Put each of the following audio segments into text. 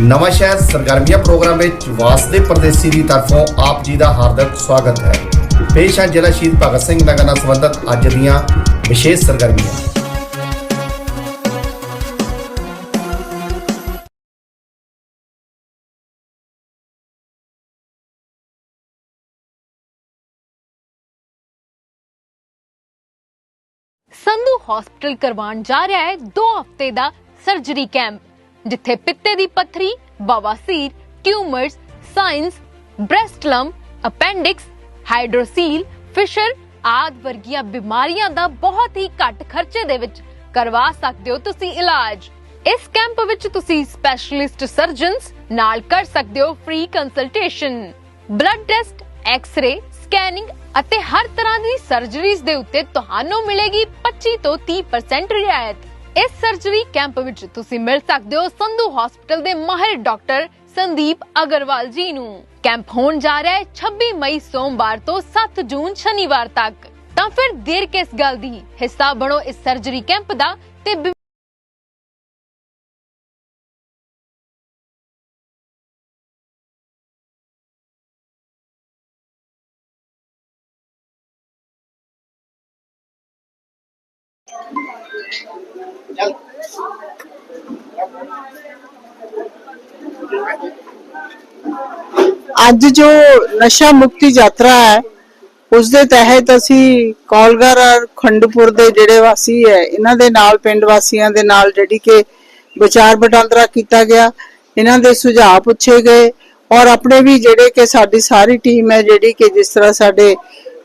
ਨਵਾਂ ਸ਼ਹਿਰ ਸਰਗਰਮੀਆਂ ਪ੍ਰੋਗਰਾਮ ਵਿੱਚ ਵਾਸਦੇ ਪਰਦੇਸੀ ਦੀ ਤਰਫੋਂ ਆਪ ਜੀ ਦਾ ਹਾਰਦਿਕ ਸਵਾਗਤ ਹੈ। ਪੇਸ਼ ਹੈ ਜ਼ਿਲ੍ਹਾ ਸ਼ਹੀਦ ਭਗਤ ਸਿੰਘ ਨਗਰ ਨਾਲ ਸੰਬੰਧਿਤ ਅੱਜ ਦੀਆਂ ਵਿਸ਼ੇਸ਼ ਸਰਗਰਮੀਆਂ। ਸੰਧੂ ਹਸਪੀਟਲ ਕਰਵਾਉਣ ਜਾ ਰਿਹਾ ਹੈ। 2 ਹਫ਼ਤੇ ਦਾ ਸਰਜਰੀ ਕੈਂਪ ਜਿੱਥੇ ਪਿੱਤੇ ਦੀ ਪੱਥਰੀ ਬਵਾਸੀਰ tumours, sinus, breast appendix, hydrocele, fissure ਆਦਿ ਵਰਗੀਆਂ ਬਿਮਾਰੀਆਂ ਦਾ ਬਹੁਤ ਹੀ ਘੱਟ ਖਰਚੇ ਦੇ ਵਿੱਚ ਕਰਵਾ ਸਕਦੇ ਹੋ ਤੁਸੀਂ ਇਲਾਜ। ਇਸ ਕੈਂਪ ਵਿੱਚ ਤੁਸੀਂ ਸਪੈਸ਼ਲਿਸਟ ਸਰਜਨਸ ਨਾਲ ਕਰ ਸਕਦੇ ਹੋ free consultation blood test X ray scanning ਅਤੇ ਹਰ ਤਰ੍ਹਾਂ ਦੀ ਸਰਜਰੀਜ਼ ਦੇ ਉੱਤੇ ਤੁਹਾਨੂੰ ਮਿਲੇਗੀ 25 ਤੋਂ 30% ਰਿਆਇਤ। ਇਸ ਸਰਜਰੀ ਕੈਂਪ ਵਿੱਚ ਤੁਸੀਂ ਮਿਲ ਸਕਦੇ ਹੋ ਸੰਧੂ ਹਸਪੀਟਲ ਦੇ ਮਾਹਿਰ ਡਾਕਟਰ ਸੰਦੀਪ ਅਗਰਵਾਲ ਜੀ ਨੂੰ। ਕੈਂਪ ਹੋਣ ਜਾ ਰਿਹਾ ਹੈ 26 ਮਈ ਸੋਮਵਾਰ ਤੋਂ 7 ਜੂਨ ਸ਼ਨੀਵਾਰ ਤੱਕ। ਤਾਂ ਫਿਰ ਦੇਰ ਕਿਸ ਗੱਲ ਦੀ? ਹਿੱਸਾ ਬਣੋ ਇਸ ਸਰਜਰੀ ਕੈਂਪ ਦਾ ਤੇ ਬਿ- ਅੱਜ ਜੋ ਨਸ਼ਾ ਮੁਕਤੀ ਯਾਤਰਾ ਹੈ ਉਸ ਦੇ ਤਹਿਤ ਅਸੀਂ ਕੌਲਗਰ ਔਰ ਖੰਡਪੁਰ ਦੇ ਜਿਹੜੇ ਵਾਸੀ ਹੈ, ਇਹਨਾਂ ਦੇ ਨਾਲ ਪਿੰਡ ਵਾਸੀਆਂ ਦੇ ਨਾਲ ਜਿਹੜੀ ਕਿ ਵਿਚਾਰ ਵਟਾਂਦਰਾ ਕੀਤਾ ਗਿਆ, ਇਹਨਾਂ ਦੇ ਸੁਝਾਅ ਪੁੱਛੇ ਗਏ ਔਰ ਆਪਣੇ ਵੀ ਜਿਹੜੇ ਕਿ ਸਾਡੀ ਸਾਰੀ ਟੀਮ ਹੈ, ਜਿਹੜੀ ਕਿ ਜਿਸ ਤਰ੍ਹਾਂ ਸਾਡੇ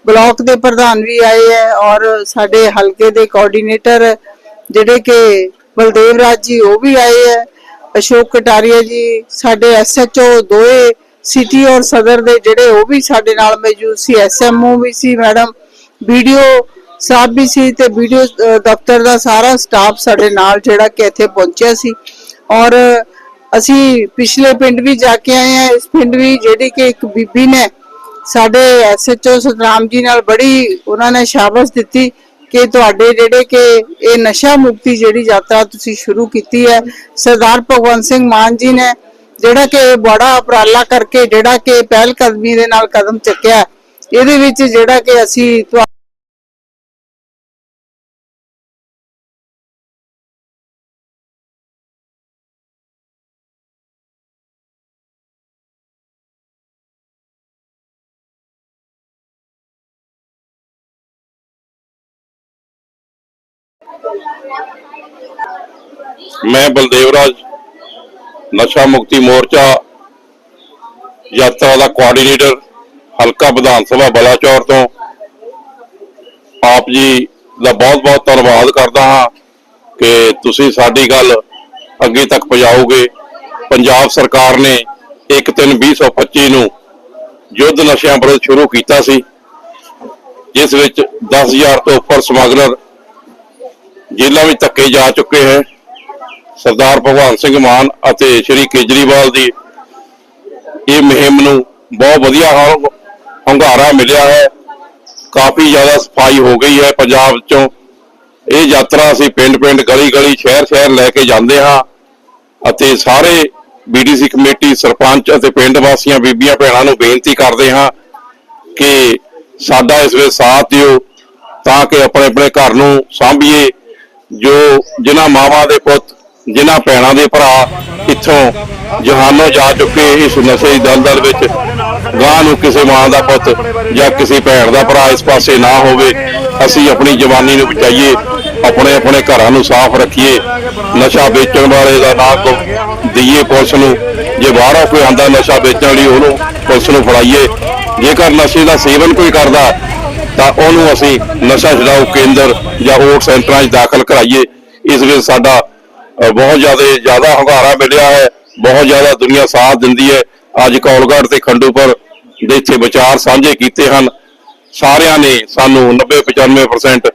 ਬਲਾਕ ਦੇ ਪ੍ਰਧਾਨ ਵੀ ਆਏ ਹੈ ਔਰ ਸਾਡੇ ਹਲਕੇ ਦੇ ਕੋਆਰਡੀਨੇਟਰ ਜਿਹੜੇ ਕਿ ਬਲਦੇਵ ਰਾਜ ਜੀ, ਉਹ ਵੀ ਆਏ ਹੈ। ਅਸ਼ੋਕ ਕਟਾਰੀਆ ਜੀ, ਸਾਡੇ ਐਸਐਚਓ ਦੋਏ ਸਿਟੀ ਔਰ ਸਦਰ ਦੇ ਜਿਹੜੇ ਉਹ ਵੀ ਸਾਡੇ ਨਾਲ ਮੌਜੂਦ ਸੀ। ਐਸਐਮਓ ਵੀ ਸੀ ਮੈਡਮ ਵੀਡੀਓ ਸਾਹਿਬ ਵੀ ਸੀ ਤੇ ਵੀਡੀਓ ਦਫ਼ਤਰ ਦਾ ਸਾਰਾ ਸਟਾਫ ਸਾਡੇ ਨਾਲ ਜਿਹੜਾ ਕਿ ਇੱਥੇ ਪਹੁੰਚਿਆ ਸੀ। ਔਰ ਅਸੀਂ ਪਿਛਲੇ ਪਿੰਡ ਵੀ ਜਾ ਕੇ ਆਏ ਆ ਇਸ ਪਿੰਡ ਵੀ ਜਿਹੜੀ ਕਿ ਇੱਕ ਬੀਬੀ ਨੇ ਸਾਡੇ ਐਸਐਚਓ ਸਤਰਾਮ ਜੀ ਨਾਲ ਬੜੀ ਉਹਨਾਂ ਨੇ ਸ਼ਾਬਾਸ਼ ਦਿੱਤੀ ਕਿ ਤੁਹਾਡੇ ਜਿਹੜੇ ਕਿ ਇਹ ਨਸ਼ਾ ਮੁਕਤੀ ਜਿਹੜੀ ਯਾਤਰਾ ਤੁਸੀਂ ਸ਼ੁਰੂ ਕੀਤੀ ਹੈ, ਸਰਦਾਰ ਭਗਵੰਤ ਸਿੰਘ ਮਾਨ ਜੀ ਨੇ ਜਿਹੜਾ ਕਿ ਬੜਾ ਉਪਰਾਲਾ ਕਰਕੇ ਜਿਹੜਾ ਕਿ ਪਹਿਲ ਕਦਮੀ ਦੇ ਨਾਲ ਕਦਮ ਚੱਕਿਆ। ਇਹਦੇ ਵਿੱਚ ਜਿਹੜਾ ਕਿ ਅਸੀਂ ਮੈਂ ਬਲਦੇਵ ਰਾਜ, ਨਸ਼ਾ ਮੁਕਤੀ ਮੋਰਚਾ, ਯਾਤਰਾ ਦਾ ਕੋਆਰਡੀਨੇਟਰ ਹਲਕਾ ਵਿਧਾਨ ਸਭਾ ਬਲਾਚੌਰ ਤੋਂ। ਆਪ ਜੀ ਦਾ ਬਹੁਤ-ਬਹੁਤ ਧੰਨਵਾਦ ਕਰਦਾ ਹਾਂ ਕਿ ਤੁਸੀਂ ਸਾਡੀ ਗੱਲ ਅੱਗੇ ਤੱਕ ਪਹੁੰਚਾਓਗੇ। ਪੰਜਾਬ ਸਰਕਾਰ ਨੇ 1/3/2025 ਨੂੰ ਯੁੱਧ ਨਸ਼ਿਆਂ ਵਿਰੁੱਧ ਸ਼ੁਰੂ ਕੀਤਾ ਸੀ, ਜਿਸ ਵਿੱਚ 10000 ਤੋਂ ਉੱਪਰ ਸਮਗਲਰ ਜੇਲ੍ਹਾਂ ਵਿੱਚ ਧੱਕੇ ਜਾ ਚੁੱਕੇ ਹੈ। ਸਰਦਾਰ ਭਗਵੰਤ ਸਿੰਘ ਮਾਨ ਅਤੇ ਸ਼੍ਰੀ ਕੇਜਰੀਵਾਲ ਦੀ ਇਹ ਮੁਹਿੰਮ ਨੂੰ ਬਹੁਤ ਵਧੀਆ ਹੰ- ਹੁੰਗਾਰਾ ਮਿਲਿਆ ਹੈ। ਕਾਫੀ ਜ਼ਿਆਦਾ ਸਫ਼ਾਈ ਹੋ ਗਈ ਹੈ ਪੰਜਾਬ ਚੋਂ ਇਹ ਯਾਤਰਾ ਅਸੀਂ ਪਿੰਡ-ਪਿੰਡ, ਗਲੀ-ਗਲੀ, ਸ਼ਹਿਰ-ਸ਼ਹਿਰ ਲੈ ਕੇ ਜਾਂਦੇ ਹਾਂ ਅਤੇ ਸਾਰੇ ਬੀਡੀਸੀ ਕਮੇਟੀ, ਸਰਪੰਚ ਅਤੇ ਪਿੰਡ ਵਾਸੀਆਂ, ਬੀਬੀਆਂ, ਭੈਣਾਂ ਨੂੰ ਬੇਨਤੀ ਕਰਦੇ ਹਾਂ ਕਿ ਸਾਡਾ ਇਸ ਵਿੱਚ ਸਾਥ ਦਿਓ ਤਾਂ ਕਿ ਆਪਣੇ ਆਪਣੇ ਘਰ ਨੂੰ ਸਾਂਭੀਏ। ਜੋ ਜਿਨ੍ਹਾਂ ਮਾਵਾਂ ਦੇ ਪੁੱਤ, ਜਿਨ੍ਹਾਂ ਭੈਣਾਂ ਦੇ ਭਰਾ ਇੱਥੋਂ ਜਹਾਨੋਂ ਜਾ ਚੁੱਕੇ ਇਸ ਨਸ਼ੇ ਦੀ ਦਲਦਲ ਵਿੱਚ ਗਾਂ ਨੂੰ ਕਿਸੇ ਮਾਂ ਦਾ ਪੁੱਤ ਜਾਂ ਕਿਸੇ ਭੈਣ ਦਾ ਭਰਾ ਇਸ ਪਾਸੇ ਨਾ ਹੋਵੇ, ਅਸੀਂ ਆਪਣੀ ਜਵਾਨੀ ਨੂੰ ਬਚਾਈਏ, ਆਪਣੇ ਆਪਣੇ ਘਰਾਂ ਨੂੰ ਸਾਫ਼ ਰੱਖੀਏ, ਨਸ਼ਾ ਵੇਚਣ ਵਾਲੇ ਦਾ ਨਾਂ ਕੋ, ਦਈਏ ਪੁਲਿਸ ਨੂੰ, ਜੇ ਬਾਹਰੋਂ ਕੋਈ ਆਂਦਾ ਨਸ਼ਾ ਵੇਚਣ ਲਈ ਉਹਨੂੰ ਪੁਲਿਸ ਨੂੰ ਫੜਾਈਏ, ਜੇਕਰ ਨਸ਼ੇ ਦਾ ਸੇਵਨ ਕੋਈ ਕਰਦਾ ਤਾਂ ਉਹਨੂੰ ਅਸੀਂ ਨਸ਼ਾ ਛਡਾਊ ਕੇਂਦਰ ਜਾਂ ਹੋਰ ਸੈਂਟਰਾਂ 'ਚ ਦਾਖਲ ਕਰਾਈਏ। ਇਸ ਵਿੱਚ ਸਾਡਾ ਬਹੁਤ ਜ਼ਿਆਦਾ ਜ਼ਿਆਦਾ ਹੁੰਗਾਰਾ ਮਿਲਿਆ ਹੈ, ਬਹੁਤ ਜ਼ਿਆਦਾ ਦੁਨੀਆ ਸਾਥ ਦਿੰਦੀ ਹੈ। ਅੱਜ ਕੌਲਗੜ੍ਹ ਤੇ ਖੰਡੂਪੁਰ ਦੇ ਇੱਥੇ ਵਿਚਾਰ ਸਾਂਝੇ ਕੀਤੇ ਹਨ। ਸਾਰਿਆਂ ਨੇ ਸਾਨੂੰ 90 95%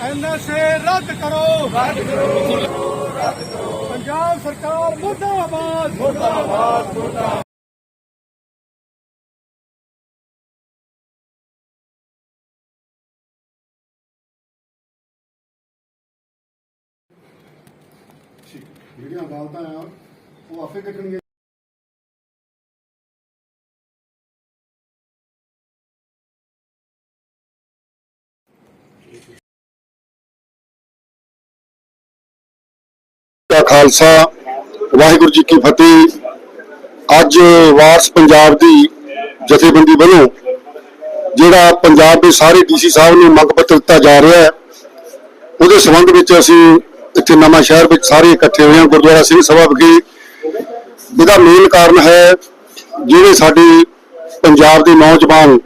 ਐਨਐਸਏ ਰੱਦ ਕਰੋ। ਰੱਦ ਕਰੋ। ਪੰਜਾਬ ਸਰਕਾਰ ਮੁਰਦਾਬਾਦ। ਮੁਰਦਾਬਾਦ ਜਿਹੜੀਆਂ ਅਦਾਲਤਾਂ ਆ ਉਹ ਆਪੇ ਕੱਟਣਗੇ ਖਾਲਸਾ, ਵਾਹਿਗੁਰੂ ਜੀ ਕੀ ਫਤਿਹ। ਅੱਜ ਵਾਰਸ ਪੰਜਾਬ ਦੀ ਜਥੇਬੰਦੀ ਵੱਲੋਂ ਜਿਹੜਾ ਪੰਜਾਬ ਦੇ ਸਾਰੇ ਡੀਸੀ ਸਾਹਿਬ ਨੂੰ ਮੰਗ ਪੱਤਰ ਦਿੱਤਾ ਜਾ ਰਿਹਾ ਹੈ, ਉਹਦੇ ਸੰਬੰਧ ਵਿੱਚ ਅਸੀਂ ਇੱਥੇ ਨਵਾਂ ਸ਼ਹਿਰ ਵਿੱਚ ਸਾਰੇ ਇਕੱਠੇ ਹੋਏ ਹਾਂ, ਗੁਰਦੁਆਰਾ ਸਿੰਘ ਸਭਾ ਵਿਖੇ। ਇਹਦਾ ਮੇਨ ਕਾਰਨ ਹੈ, ਜਿਹੜੇ ਸਾਡੇ ਪੰਜਾਬ ਦੇ ਨੌਜਵਾਨ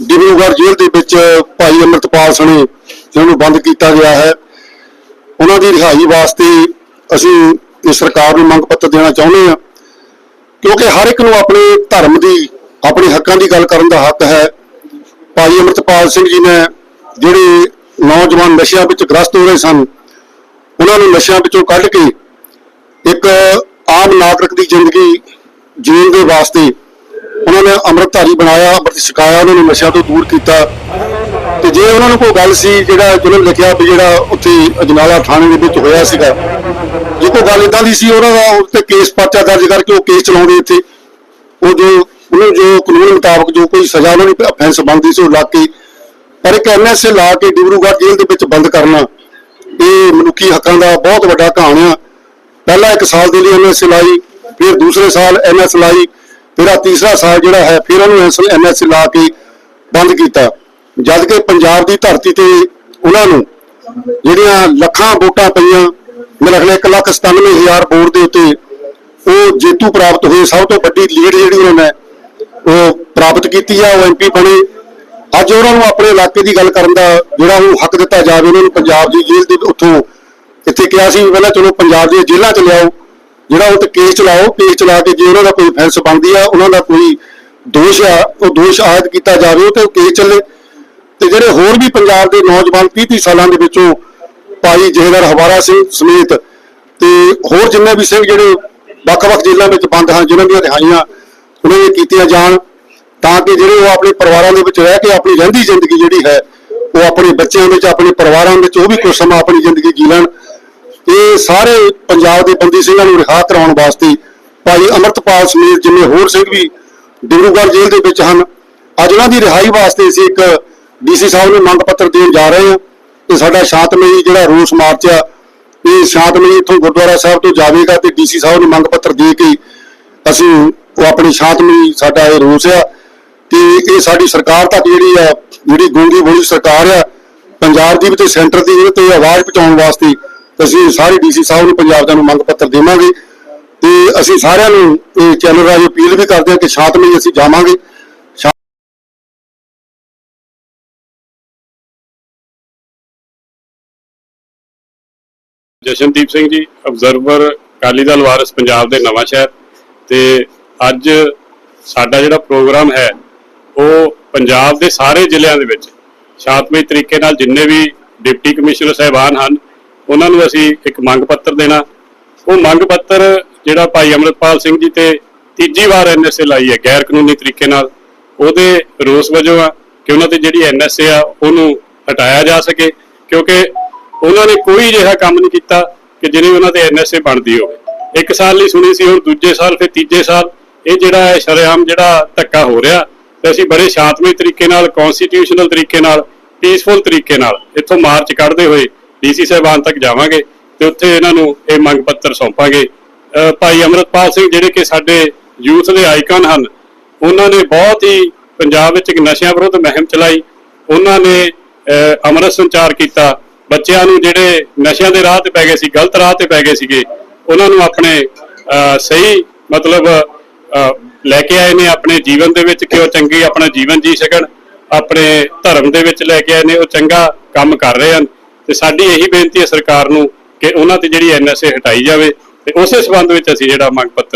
ਡਿਬਰੂਗੜ੍ਹ ਜੇਲ੍ਹ ਦੇ ਵਿੱਚ ਭਾਈ ਅਮਰਤਪਾਲ ਸਣੇ, ਜਿਹਨਾਂ ਨੂੰ ਬੰਦ ਕੀਤਾ ਗਿਆ ਹੈ, ਉਹਨਾਂ ਦੀ ਰਿਹਾਈ ਵਾਸਤੇ ਅਸੀਂ ਇਸ ਸਰਕਾਰ ਨੂੰ ਮੰਗ ਪੱਤਰ ਦੇਣਾ ਚਾਹੁੰਦੇ ਹਾਂ, ਕਿਉਂਕਿ ਹਰ ਇੱਕ ਨੂੰ ਆਪਣੇ ਧਰਮ ਦੀ, ਆਪਣੇ ਹੱਕਾਂ ਦੀ ਗੱਲ ਕਰਨ ਦਾ ਹੱਕ ਹੈ। ਭਾਈ ਅਮਰਤਪਾਲ ਸਿੰਘ ਜੀ ਨੇ ਜਿਹੜੇ ਨੌਜਵਾਨ ਨਸ਼ਿਆਂ ਵਿੱਚ ਗ੍ਰਸਤ ਹੋ ਰਹੇ ਸਨ, ਉਹਨਾਂ ਨੂੰ ਨਸ਼ਿਆਂ ਵਿੱਚੋਂ ਕੱਢ ਕੇ ਇੱਕ ਆਮ ਨਾਗਰਿਕ ਦੀ ਜ਼ਿੰਦਗੀ ਜੀਣ ਦੇ ਵਾਸਤੇ ਉਹਨਾਂ ਨੇ ਅੰਮ੍ਰਿਤਧਾਰੀ ਬਣਾਇਆ, ਅੰਮ੍ਰਿਤ ਛਕਾਇਆ, ਉਹਨਾਂ ਨੂੰ ਨਸ਼ਿਆਂ ਤੋਂ ਦੂਰ ਕੀਤਾ। ਤੇ ਜੇ ਉਹਨਾਂ ਨੂੰ ਕੋਈ ਗੱਲ ਸੀ, ਜਿਹੜਾ ਜਿਹਨਾਂ ਨੇ ਲਿਖਿਆ ਵੀ ਜਿਹੜਾ ਉੱਥੇ ਅਜਨਾਲਾ ਥਾਣੇ ਦੇ ਵਿੱਚ ਹੋਇਆ ਸੀਗਾ ਜੇ ਕੋਈ ਗੱਲ ਇਦਾਂ ਦੀ ਸੀ, ਉਹਨਾਂ ਦਾ ਉੱਤੇ ਕੇਸ ਪਰਚਾ ਦਰਜ ਕਰਕੇ ਉਹ ਕੇਸ ਚਲਾਉਂਦੇ ਇੱਥੇ। ਉਹ ਜੋ, ਉਹਨੂੰ ਜੋ ਕਾਨੂੰਨ ਮੁਤਾਬਕ ਜੋ ਕੋਈ ਸਜ਼ਾ ਉਹਨਾਂ ਦੀ ਅਫੈਂਸ ਬਣਦੀ ਸੀ, ਉਹ ਲੱਗ ਕੇ, ਪਰ ਇੱਕ ਐਨਐਸਏ ਲਾ ਕੇ ਡਿਬਰੂਗੜ੍ਹ ਜੇਲ੍ਹ ਦੇ ਵਿੱਚ ਬੰਦ ਕਰਨਾ, ਇਹ ਮਨੁੱਖੀ ਹੱਕਾਂ ਦਾ ਬਹੁਤ ਵੱਡਾ ਕਹਾਣ ਆ। ਪਹਿਲਾ ਇੱਕ ਸਾਲ ਦੇ ਲਈ ਐਨਐਸਏ ਲਾਈ, ਫਿਰ ਦੂਸਰੇ ਸਾਲ ਐਨਐਸ ਲਾਈ, ਫਿਰ ਆਹ ਤੀਸਰਾ ਸਾਲ ਜਿਹੜਾ ਹੈ, ਫਿਰ ਉਹਨੂੰ ਐਨਐਸਏ ਲਾ ਕੇ ਬੰਦ ਕੀਤਾ। ਜਦ ਕਿ ਪੰਜਾਬ ਦੀ ਧਰਤੀ ਤੇ ਉਹਨਾਂ ਨੂੰ ਜਿਹੜੀਆਂ ਲੱਖਾਂ ਵੋਟਾਂ ਪਈਆਂ ਮੇਰੇ ਖਿਆਲ ਇੱਕ ਲੱਖ 97000 ਵੋਟ ਦੇ ਉੱਤੇ ਉਹ ਜੇਤੂ ਪ੍ਰਾਪਤ ਹੋਏ। ਸਭ ਤੋਂ ਵੱਡੀ ਲੀਡ ਜਿਹੜੀ ਉਹਨਾਂ ਨੇ ਉਹ ਪ੍ਰਾਪਤ ਕੀਤੀ ਆ, ਉਹ ਐਮਪੀ ਬਣੇ। ਅੱਜ ਉਹਨਾਂ ਨੂੰ ਆਪਣੇ ਇਲਾਕੇ ਦੀ ਗੱਲ ਕਰਨ ਦਾ ਜਿਹੜਾ ਉਹ ਹੱਕ ਦਿੱਤਾ ਜਾਵੇ, ਉਹਨਾਂ ਨੂੰ ਪੰਜਾਬ ਦੀ ਜੇਲ੍ਹ ਦੇ ਉੱਥੋਂ ਇੱਥੇ ਕਿਹਾ ਸੀ ਵੀ ਪਹਿਲਾਂ ਚਲੋ ਪੰਜਾਬ ਦੀਆਂ ਜੇਲ੍ਹਾਂ ਚ ਲਿਆਓ, ਜਿਹੜਾ ਉਹ ਤੇ ਕੇਸ ਚਲਾਓ, ਕੇਸ ਚਲਾ ਕੇ ਜੇ ਉਹਨਾਂ ਦਾ ਕੋਈ ਫੈਂਸ ਬਣਦੀ ਆ, ਉਹਨਾਂ ਦਾ ਕੋਈ ਦੋਸ਼ ਆ, ਉਹ ਦੋਸ਼ ਆਇਦ ਕੀਤਾ ਜਾਵੇ ਤੇ ਕੇਸ ਚੱਲੇ। ਤੇ ਜਿਹੜੇ ਹੋਰ ਵੀ ਪੰਜਾਬ ਦੇ ਨੌਜਵਾਨ 30 30 ਸਾਲਾਂ ਦੇ ਵਿੱਚੋਂ ਭਾਈ ਜਹੇਦਾਰ ਹਵਾਰਾ ਸਿੰਘ ਸਮੇਤ ਤੇ ਹੋਰ ਜਿੰਨੇ ਵੀ ਸਿੰਘ ਜਿਹੜੇ ਵੱਖ-ਵੱਖ ਜੇਲ੍ਹਾਂ ਵਿੱਚ ਬੰਦ ਹਨ, ਜਿਨ੍ਹਾਂ ਦੀਆਂ ਰਿਹਾਈਆਂ ਉਹਨਾਂ ਦੀਆਂ ਕੀਤੀਆਂ ਜਾਣ, ਤਾਂ ਕਿ ਜਿਹੜੇ ਉਹ ਆਪਣੇ ਪਰਿਵਾਰਾਂ ਦੇ ਵਿੱਚ ਰਹਿ ਕੇ ਆਪਣੀ ਰਹਿੰਦੀ ਜ਼ਿੰਦਗੀ ਜਿਹੜੀ ਹੈ, ਉਹ ਆਪਣੇ ਬੱਚਿਆਂ ਵਿੱਚ, ਆਪਣੇ ਪਰਿਵਾਰਾਂ ਵਿੱਚ ਉਹ ਵੀ ਕੁਝ ਸਮਾਂ ਆਪਣੀ ਜ਼ਿੰਦਗੀ ਜੀ ਲੈਣ। ਇਹ ਸਾਰੇ ਪੰਜਾਬ ਦੇ ਬੰਦੀ ਸਿੰਘਾਂ ਨੂੰ ਰਿਹਾ ਕਰਾਉਣ ਵਾਸਤੇ ਭਾਈ ਅਮਰਤਪਾਲ ਸਮੇਤ ਜਿੰਨੇ ਹੋਰ ਸਿੰਘ ਵੀ ਡਿਬਰੂਗੜ੍ਹ ਜੇਲ੍ਹ ਦੇ ਵਿੱਚ ਹਨ, ਅੱਜ ਉਹਨਾਂ ਦੀ ਰਿਹਾਈ ਵਾਸਤੇ ਅਸੀਂ ਇੱਕ ਡੀਸੀ ਸਾਹਿਬ ਨੂੰ ਮੰਗ ਪੱਤਰ ਦੇਣ ਜਾ ਰਹੇ ਹਾਂ। ਇਹ ਸਾਡਾ ਸ਼ਾਂਤਮਈ ਜਿਹੜਾ ਰੋਸ ਮਾਰਚ ਆ ਇਹ ਸ਼ਾਂਤਮਈ ਇੱਥੋਂ ਗੁਰਦੁਆਰਾ ਸਾਹਿਬ ਤੋਂ ਜਾਵੇਗਾ ਤੇ ਡੀਸੀ ਸਾਹਿਬ ਨੂੰ ਮੰਗ ਪੱਤਰ ਦੇ ਕੇ ਅਸੀਂ ਉਹ ਆਪਣੀ ਸ਼ਾਂਤਮਈ ਸਾਡਾ ਇਹ ਰੋਸ ਆ। ਤੇ ਇਹ ਸਾਡੀ ਸਰਕਾਰ ਤੱਕ ਜਿਹੜੀ ਆ, ਜਿਹੜੀ ਗੂੰਗੀ ਬੋਲੀ ਸਰਕਾਰ ਆ, ਪੰਜਾਬ ਦੀ ਵੀ ਤੇ ਸੈਂਟਰ ਦੀ ਇਹਦੇ ਤੇ ਆਵਾਜ਼ ਪਹੁੰਚਾਉਣ ਵਾਸਤੇ ਅਸੀਂ ਸਾਰੇ ਡੀਸੀ ਸਾਹਿਬ ਨੂੰ ਪੰਜਾਬ ਦਾ ਨੂੰ ਮੰਗ ਪੱਤਰ ਦੇਵਾਂਗੇ। ਤੇ ਅਸੀਂ ਸਾਰਿਆਂ ਨੂੰ ਇਹ ਚੈਨਲ ਰਾਹੀਂ ਅਪੀਲ ਵੀ ਕਰਦੇ ਹਾਂ ਕਿ ਸ਼ਾਂਤਮਈ ਅਸੀਂ ਜਾਵਾਂਗੇ। ਜਸ਼ਨਦੀਪ ਸਿੰਘ ਜੀ ਅਬਜ਼ਰਵਰ ਅਕਾਲੀ ਦਲ ਵਾਰਿਸ ਪੰਜਾਬ ਦੇ ਨਵਾਂ ਸ਼ਹਿਰ ਤੇ ਅੱਜ ਸਾਡਾ ਜਿਹੜਾ ਪ੍ਰੋਗਰਾਮ ਹੈ, ਉਹ ਪੰਜਾਬ ਦੇ ਸਾਰੇ ਜ਼ਿਲ੍ਹਿਆਂ ਦੇ ਵਿੱਚ ਸ਼ਾਂਤਮਈ ਤਰੀਕੇ ਨਾਲ ਜਿੰਨੇ ਵੀ ਡਿਪਟੀ ਕਮਿਸ਼ਨਰ ਸਾਹਿਬਾਨ ਹਨ, ਉਹਨਾਂ ਨੂੰ ਅਸੀਂ ਇੱਕ ਮੰਗ ਪੱਤਰ ਦੇਣਾ। ਉਹ ਮੰਗ ਪੱਤਰ ਜਿਹੜਾ ਭਾਈ ਅਮਰਤਪਾਲ ਸਿੰਘ ਜੀ ਤੇ ਤੀਜੀ ਵਾਰ ਐਨਐਸਏ ਲਾਈ ਹੈ ਗੈਰ ਕਾਨੂੰਨੀ ਤਰੀਕੇ ਨਾਲ। ਉਹਦੇ ਰੋਸ ਵਜੋਂ ਆ ਕਿ ਉਹਨਾਂ ਤੇ ਜਿਹੜੀ ਐਨਐਸਏ ਆ, ਉਹਨੂੰ ਹਟਾਇਆ ਜਾ ਸਕੇ, ਕਿਉਂਕਿ ਉਹਨਾਂ ਨੇ ਕੋਈ ਅਜਿਹਾ ਕੰਮ ਨਹੀਂ ਕੀਤਾ ਕਿ ਜਿਹਨੇ ਉਹਨਾਂ ਤੇ ਐਨਐਸਏ ਬਣਦੀ ਹੋਵੇ। ਇੱਕ ਸਾਲ ਲਈ ਸੁਣੀ ਸੀ ਹੁਣ ਦੂਜੇ ਸਾਲ ਫਿਰ ਤੀਜੇ ਸਾਲ। ਇਹ ਜਿਹੜਾ ਹੈ ਸ਼ਰੇਆਮ ਜਿਹੜਾ ਧੱਕਾ ਹੋ ਰਿਹਾ ਤੇ ਅਸੀਂ ਬੜੇ ਸ਼ਾਂਤਮਈ ਤਰੀਕੇ ਨਾਲ ਕਨਸਟੀਟਿਊਸ਼ਨਲ ਤਰੀਕੇ ਨਾਲ ਪੀਸਫੁਲ ਤਰੀਕੇ ਨਾਲ ਇੱਥੋਂ ਮਾਰਚ ਕੱਢਦੇ ਹੋਏ ਡੀਸੀ ਸਾਹਿਬਾਨ ਤੱਕ ਜਾਵਾਂਗੇ ਤੇ ਉੱਥੇ ਇਹਨਾਂ ਨੂੰ ਇਹ ਮੰਗ ਪੱਤਰ ਸੌਂਪਾਂਗੇ। ਭਾਈ ਅਮਰਤਪਾਲ ਸਿੰਘ ਜਿਹੜੇ ਕਿ ਸਾਡੇ ਯੂਥ ਦੇ ਆਈਕਨ ਹਨ ਉਹਨਾਂ ਨੇ ਬਹੁਤ ਹੀ ਪੰਜਾਬ ਵਿੱਚ ਇੱਕ ਨਸ਼ਿਆਂ ਵਿਰੁੱਧ ਮੁਹਿੰਮ ਚਲਾਈ। ਉਹਨਾਂ ਨੇ ਅਹ, ਅੰਮ੍ਰਿਤ ਸੰਚਾਰ ਕੀਤਾ ਬੱਚਿਆਂ ਨੂੰ ਜਿਹੜੇ ਨਸ਼ਿਆਂ ਦੇ ਰਾਹ ਤੇ ਪੈ ਗਏ ਸੀ ਗਲਤ ਰਾਹ ਤੇ ਪੈ ਗਏ ਸੀਗੇ ਉਹਨਾਂ ਨੂੰ ਆਪਣੇ ਅਹ, ਸਹੀ ਮਤਲਬ ਲੈ ਕੇ ਆਏ ਨੇ ਆਪਣੇ ਜੀਵਨ ਦੇ ਵਿੱਚ ਕਿ ਉਹ ਚੰਗੀ ਆਪਣਾ ਜੀਵਨ ਜੀ ਸਕਣ ਆਪਣੇ ਧਰਮ ਦੇ ਵਿੱਚ ਲੈ ਕੇ ਆਏ ਨੇ ਉਹ ਚੰਗਾ ਕੰਮ ਕਰ ਰਹੇ ਹਨ। ਤੇ ਸਾਡੀ ਇਹੀ ਬੇਨਤੀ ਹੈ ਸਰਕਾਰ ਨੂੰ ਕਿ ਉਹਨਾਂ ਤੇ ਜਿਹੜੀ ਐਨਐਸਏ ਹਟਾਈ ਜਾਵੇ ਤੇ ਉਸੇ ਸਬੰਧ ਵਿੱਚ ਅਸੀਂ ਜਿਹੜਾ ਮੰਗ ਪੱਤਰ